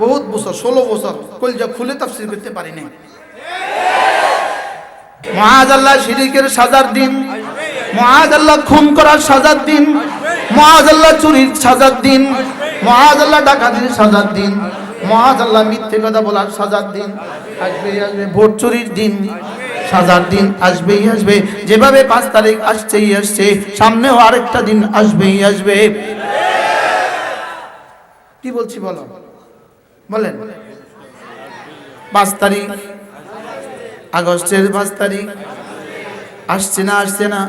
বহুত বছর, ষোলো বছর কলজা খুলে তাফসির করতে পারি নাই। মহাজ আল্লাহ শিরিকের সাজার দিন, মহাজ আল্লাহ খুন করার সাজার দিন, মহাজ আল্লাহ চুরির সাজার দিন, মহাজ আল্লাহ ডাকাতির সাজার দিন, মহাজ আল্লাহ মিথ্যে কথা বলার সাজার দিন আসবেই আসবে, ভোট চুরির দিন, সাজার দিন আসবেই, আসবে। যেভাবে পাঁচ তারিখ আসছেই আসছে, সামনেও আরেকটা দিন আসবেই, আসবে। কি বলছি বলো? বলেন। পাঁচ তারিখ, আগস্টের পাঁচ তারিখ। আসছে না আসছে না,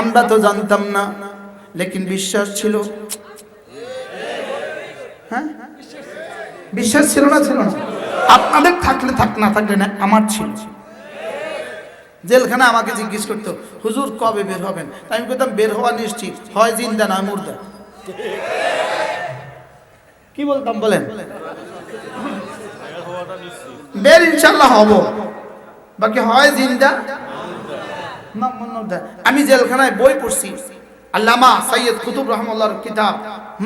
আমরা তো জানতাম না, লেকিন বিশ্বাস ছিল। হ্যাঁ? বিশ্বাস ছিল না ছিল না। আপনাদের থাকলে থাক, না থাকলে না, আমার ছিল। জেলখানা আমাকে জিজ্ঞেস করতো, হুজুর, কবে বের হবেন? আমি বলতাম বের হওয়া নিশ্চিত, হয় জিন্দা না মুর্দা। কি বলতাম বলেন? বের ইনশাল্লাহ হব। বাকি হয় জিন্দা। আমি জেলখানায় বই পড়ছি। আল্লামা সৈয়দ কুতুব রহমুল্লাহর কিতাব,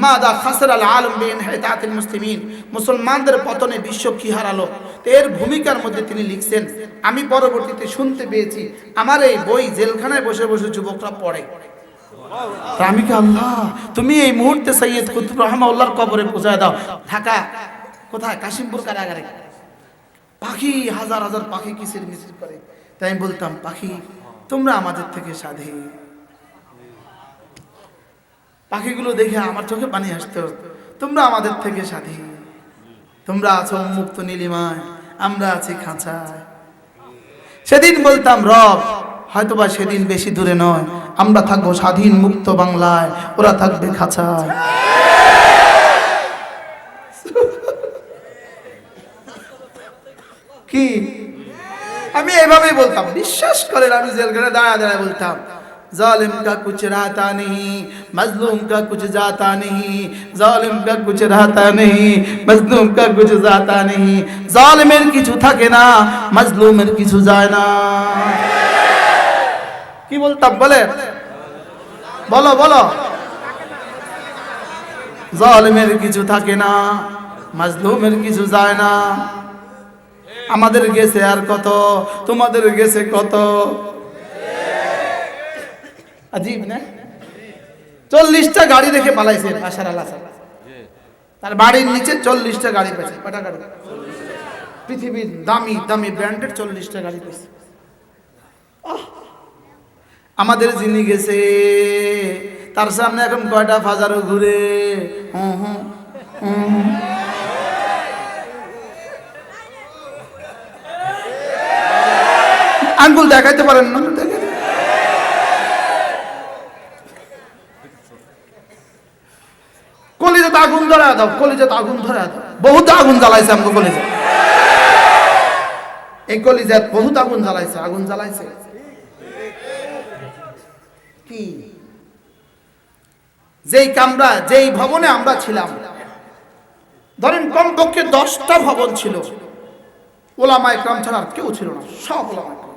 মাদা খাসর আল আলম বিন হেদায়াতুল মুসলিমিন মুসলমানদের পতনে বিশ্ব কি হারালো? এর ভূমিকার মধ্যে তিনি লিখছেন, আমি পরবর্তীতে শুনতে পেয়েছি, আমার এই বই জেলখানায় বসে বসে যুবকরা পড়ে। আমি কি আল্লাহ, তুমি এই মুহূর্তে সৈয়দ কুতুব রহমাউল্লাহর কবরে পৌঁছায় দাও। ঢাকা, কোথায়? কাশিমপুর কারাগারে। পাখি, হাজার হাজার পাখি কিসির মিছিল করে। তাই আমি বলতাম, পাখি, তোমরা আমাদের থেকে স্বাধীন। পাখিগুলো দেখে আমার চোখে পানি আসতো। তোমরা আমাদের থেকে স্বাধীন। তোমরা আছো মুক্ত নীলিমায়, আমরা আছি খাঁচায়। সেদিন বলতাম, রব হয়তো বা সেদিন বেশি দূরে নয়। আমরা থাকব স্বাধীন মুক্ত বাংলায়। ওরা থাকবে খাঁচায়। কি? আমি এভাবেই বলতাম। বিশ্বাস করেন, আমি জেলখানে দাঁড়া দাঁড়ায় বলতাম। ظالم কা کچھ رہتا নেই مظلوم کا کچھ جاتا نہیں ظالم کا کچھ رہتا نہیں مظلوم کا کچھ جاتا نہیں ظالم কিছু থাকে না, মজলুমের কিছু যায় না। কি বলতাম, বলে? বলো বলো। জালিমের কিছু থাকে না, মাজলুমের কিছু যায় না। আমাদের গেছে আর কত, তোমাদের গেছে কত? আজীব চল্লিশটা গাড়ি রেখে পালাইছে তার বাড়ির নিচে চল্লিশটা গাড়ি পেয়েছে। গাড়ি? পৃথিবীর দামি দামি ব্র্যান্ডের চল্লিশটা গাড়ি পেয়েছে! আমাদের যিনি গেছে, তার সামনে এখন কয়টা ফাজারও ঘুরে? আঙ্গুল দেখাইতে পারেন না? কলিজাতে আগুন ধরা দাও, কলিজাতে আগুন ধরা দাও। বহুত আগুন জ্বালাইছে আমাকে কলিজা। এই কলিজাত বহুত আগুন জ্বালাইছে আগুন জ্বালাইছে। কি যেই কামরা যেই ভবনে আমরা ছিলাম ধরেন কমপক্ষে দশটা ভবন ছিল ওলামা একরাম ছাড়া আর কেউ ছিল না সব ওলামা একরাম।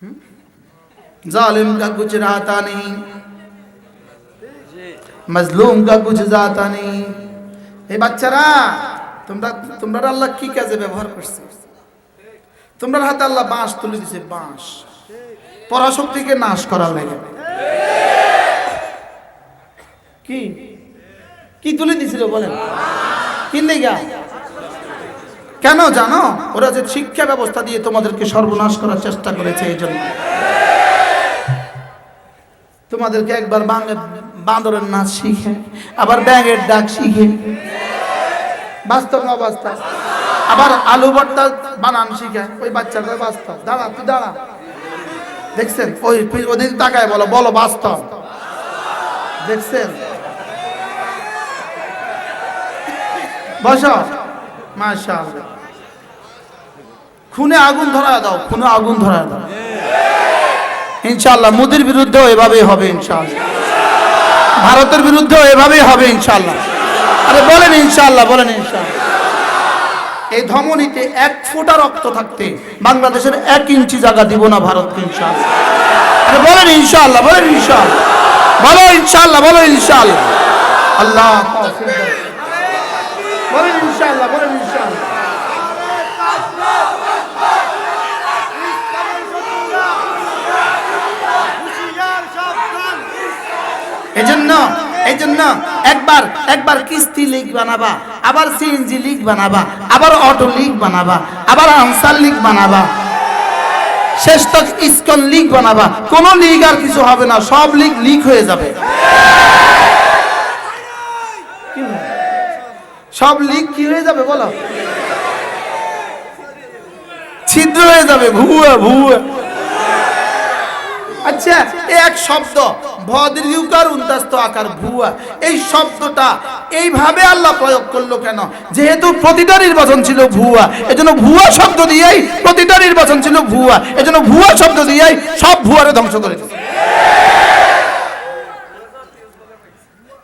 হুম? जालिम का कुछ रहता नहीं মজলুম কা কুছ জাতা নেই এই বাচ্চারা তোমরা তোমরা আল্লাহ কি কাজে ব্যবহার করছে তোমরা হাতে আল্লাহ বাঁশ তুলে দিছে, বাঁশ। পরাশক্তিকে নাশ করার লাগে। কি? কি তুলে দিছিল বলেন? কি লেগা? কেন জানো? ওরা যে শিক্ষা ব্যবস্থা দিয়ে তোমাদেরকে সর্বনাশ করার চেষ্টা করেছে এই জন্য তোমাদেরকে একবার বাঁদরের নাচ শিখে, আবার ব্যাঙের ডাক শিখে। বাস্তব বাস্তব আবার আলু ভর্তা বানান শিখে। ওই বাচ্চাটা বাস্তব। দাঁড়া, তুই দাঁড়া। দেখছেন? ওই ওদিন তাকায় বলো বলো বাস্তব। দেখছেন? বস। মাশা খুনে আগুন ধরা দাও, খুনে আগুন ধরা দাও। ইনশাল্লাহ মোদির বিরুদ্ধেও এভাবেই হবে ইনশাল্লাহ ভারতের বিরুদ্ধেও এভাবেই হবে ইনশাল্লাহ আরে বলেন ইনশাল্লাহ বলেন ইনশাল্লাহ এই ধমনীতে এক ফোঁটা রক্ত থাকতে বাংলাদেশের এক ইঞ্চি জায়গা দিব না ভারতকে ইনশাল্লাহ আরে বলেন ইনশাল্লাহ বলেন ইনশাল্লাহ বলো ইনশাল্লাহ বলো আল্লাহ ইনশাআল্লাহ ইনশাআল্লাহ। এজন্য এজন্য একবার একবার কিস্তি লিগ বানাবা। আবার সিএনজি লিগ বানাবা, আবার অটো লিগ বানাবা, আবার আনসার লিগ বানাবা। শেষ তক ইসকন লিগ বানাবা। কোন লিগ আর কিছু হবে না, সব লিগ লিক হয়ে যাবে। সব লিগ কি হয়ে যাবে বলো? ছিদ্র হয়ে যাবে, ভুয়া ভুয়া। আচ্ছা এক শব্দ। ভদ্রিউকার উন্তাস্ত আকার ভুয়া। এই শব্দটা এইভাবে আল্লাহ প্রয়োগ করল কেন? যেহেতু প্রতিটা নির্বাচন ছিল ভুয়া, এজন্য ভুয়া শব্দ দিয়েই প্রতিটা নির্বাচন ছিল ভুয়া। এজন্য ভুয়া শব্দ দিয়েই সব ভুয়ারে ধ্বংস করে।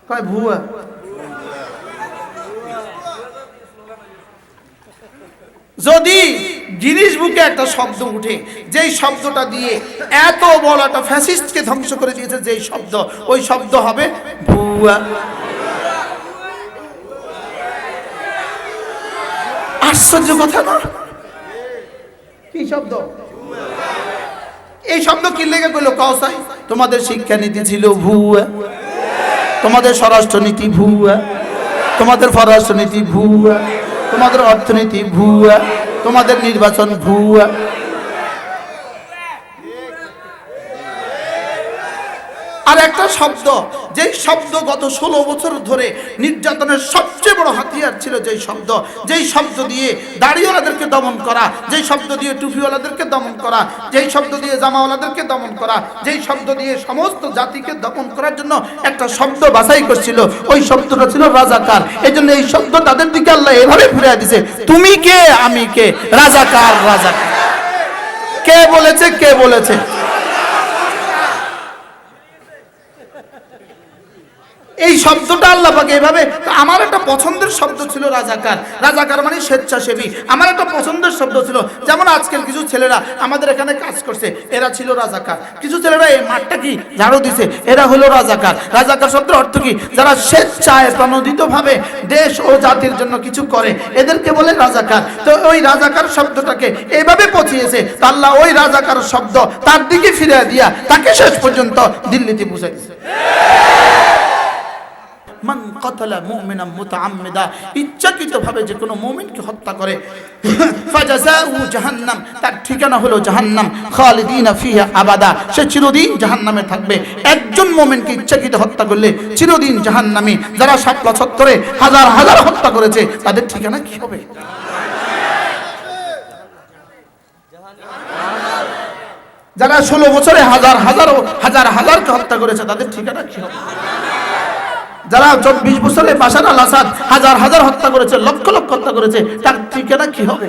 কয় ভুয়া? যদি গিরিশ বুকে একটা শব্দ উঠে। যেই শব্দটা দিয়ে এত বড় একটা ফ্যাসিস্টকে ধ্বংস করে দিয়েছে, যেই শব্দ, ওই শব্দ হবে ভুয়া। আশ্চর্য কথা না? কি শব্দ? এই শব্দ কি লেগে গেল কসাই তোমাদের শিক্ষানীতি ছিল ভুয়া। তোমাদের স্বরাষ্ট্রনীতি ভুয়া। তোমাদের পররাষ্ট্রনীতি ভুয়া। তোমাদের অর্থনীতি ভুয়া। তোমাদের নির্বাচন ভুয়া। একটা শব্দ, যেই শব্দ গত ষোলো বছর ধরে নির্যাতনের সবচেয়ে বড় হাতিয়ার ছিল যেই শব্দ যেই শব্দ দিয়ে দাড়িওয়ালাদেরকে দমন করা, যেই শব্দ দিয়ে টুপিওয়ালাদেরকে দমন করা, যেই শব্দ দিয়ে জামাওয়ালাদেরকে দমন করা, যেই শব্দ দিয়ে সমস্ত জাতিকে দমন করার জন্য একটা শব্দ বাছাই করছিল, ওই শব্দটা ছিল রাজাকার। এই জন্য এই শব্দ তাদের দিকে আল্লাহ এভাবে ফিরে দিছে, তুমি কে? আমি কে? রাজাকার রাজাকার। কে বলেছে? কে বলেছে? এই শব্দটা আল্লাহ পাকে এভাবে আমার একটা পছন্দের শব্দ ছিল রাজাকার। রাজাকার মানে স্বেচ্ছাসেবী। আমার একটা পছন্দের শব্দ ছিল, যেমন আজকের কিছু ছেলেরা আমাদের এখানে কাজ করছে, এরা ছিল রাজাকার। কিছু ছেলেরা এই মাঠটা কি? ঝাড়ু দিছে, এরা হলো রাজাকার। রাজাকার শব্দের অর্থ কি? যারা স্বেচ্ছায় প্রণোদিত ভাবে দেশ ও জাতির জন্য কিছু করে, এদেরকে বলে রাজাকার। তো ওই রাজাকার শব্দটাকে এইভাবে পচিয়েছে আল্লাহ ওই রাজাকার শব্দ তার দিকে ফিরে দিয়া তাকে শেষ পর্যন্ত দিল্লিতে বুঝাইছে মান কতলা মুমিনা মুতাআম্মিদা, ইচ্ছাকৃতভাবে যে কোনো মুমিনকে হত্যা করে। ফাজাযাউ জাহান্নাম, তার ঠিকানা হলো জাহান্নাম। খালিদিনা ফিহা আবাদা, সে চিরদিন জাহান্নামে থাকবে। একজন মুমিনকে ইচ্ছাকৃত হত্যা করলে চিরদিন জাহান্নামী। যারা শাপলা ছত্তরে হাজার হাজার হত্যা করেছে, তাদের ঠিকানা কি হবে? যারা ষোলো বছরে হাজার হাজার হাজার হাজারকে হত্যা করেছে, তাদের ঠিকানা কি হবে? যারা চব্বিশ বছরে বাসার আল আসাদ হাজার হাজার হত্যা করেছে, লক্ষ লক্ষ হত্যা করেছে, তার ঠিকানা কি হবে?